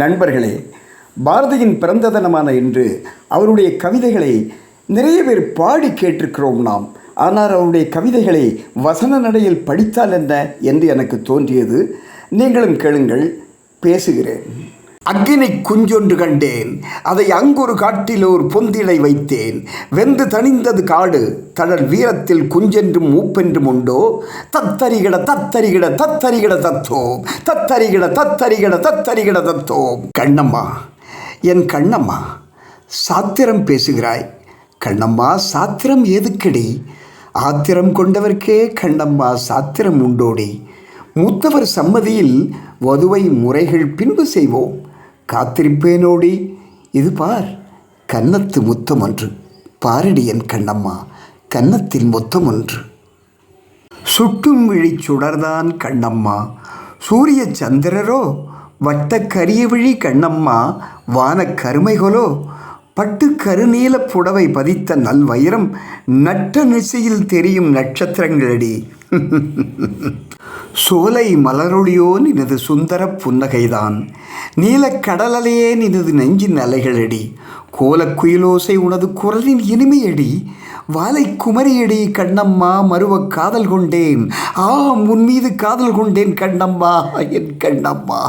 நண்பர்களே பாரதியின் பிறந்த தினமான இன்று அவருடைய கவிதைகளை நிறைய பேர் பாடி கேட்டிருக்கிறோம் நாம். ஆனால் அவருடைய கவிதைகளை வசன நடையில் படித்தால் என்ன என்று எனக்கு தோன்றியது? நீங்களும் கேளுங்கள் பேசுகிறேன். அக்கினி குஞ்சொன்று கண்டேன். அதை அங்கொரு காட்டில் ஒரு பொந்திடை வைத்தேன். வெந்து தணிந்தது காடு தழல் வீரத்தில் குஞ்சென்றும் மூப்பென்றும் உண்டோ? தத்தரிகிட தத்தரிகிட தத்தரிகிட தத்தோம். தத்தரிகிட தத்தரிகிட தத்தரிகிட தத்தோம். கண்ணம்மா என் கண்ணம்மா சாத்திரம் பேசுகிறாய். கண்ணம்மா சாத்திரம் எதுக்கடி ஆத்திரம் கொண்டவர்க்கே கண்ணம்மா சாத்திரம் உண்டோடி. மூத்தவர் சம்மதியில் வதுவை முறைகள் பின்பு செய்வோம். காத்திருப்பேனோடி. இது பார் கன்னத்து முத்தம் ஒன்று பாரடி என் கண்ணம்மா கன்னத்தில் முத்தம் ஒன்று சுட்டும் விழி சுடர்தான் கண்ணம்மா. சூரிய சந்திரரோ வட்ட கரிய விழி கண்ணம்மா. வான கருமைகளோ பட்டு கருநீல புடவை பதித்த நல்வயிரம். நட்ட நிசையில் தெரியும் நட்சத்திரங்களடி. சோலை மலரொளியோ நினது சுந்தர புன்னகைதான். நீலக்கடலையே நினது நெஞ்சின் அலைகளடி. கோலக்குயிலோசை உனது குரலின் இனிமையடி. வாலை குமரியடி கண்ணம்மா மருவ காதல் கொண்டேன். ஆம் உன் மீது காதல் கொண்டேன் கண்ணம்மா என் கண்ணம்மா.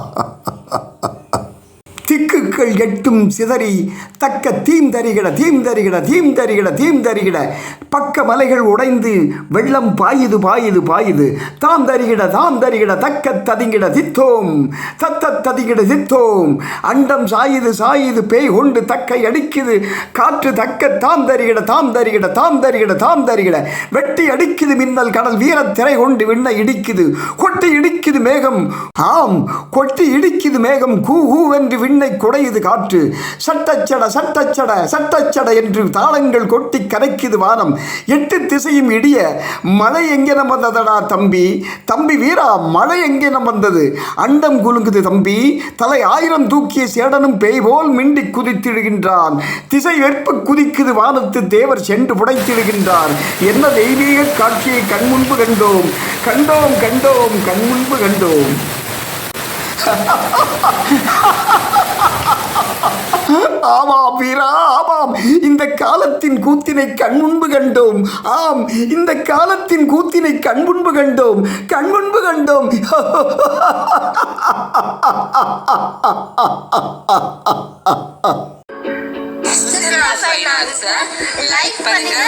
திக்குகள் எட்டும் சிதறி தக்க தீம் தறிகிட தீம் தறிகிட தீம் தறிகிட தீம் தறிகிட பக்க மலைகள் உடைந்து வெள்ளம் பாயுது பாயுது பாயுது. தாம் தரிகிட தாம் தரிகிட தக்க ததிங்கிட தித்தோம். தத்த ததிங்கிட தித்தோம். அண்டம் சாயுது சாயுது பேய் கொண்டு தக்கை அடிக்குது. காற்று தக்க தாம் தரிகிட தாம் தரிகிட தாம் தரிகிட தாம் தரிகிட வெட்டி அடிக்குது மின்னல் கடல் வீரத் திரை கொண்டு விண்ணை இடிக்குது. கொட்டி இடிக்குது மேகம். ஆம் கொட்டி இடிக்குது மேகம். கூ கூவென்று விண்ணை குடையுது காற்று. சட்டச்சட சட்டச்சட சட்டச்சட என்று தாளங்கள் கொட்டி கரைக்குது வானம். எட்டு திசையும் இடிய மழை எங்கென வந்ததடா தம்பி? தம்பி வீரா மழை எங்கென வந்தது அண்டம் குலுங்குது தம்பி. தலை ஆயிரம் தூக்கிய சேடனும் பேய் போல் மிண்டி குதித்திடுகின்றான். திசை வெற்ப குதிக்குது வானத்து தேவர் சென்று புடைத்திடுகின்றார். என்ன தெய்வீக காட்சியை கண்முன்பு கண்டோம்? கண்டோம் கண்டோம் கண்முன்பு கண்டோம். ஆமாம் வீரா ஆமாம். இந்த காலத்தின் கூத்தினை கண்முன்பு கண்டோம். ஆம் இந்த காலத்தின் கூத்தினை கண்முன்பு கண்டோம். கண்முன்பு கண்டோம். லைக் பண்ணுங்க.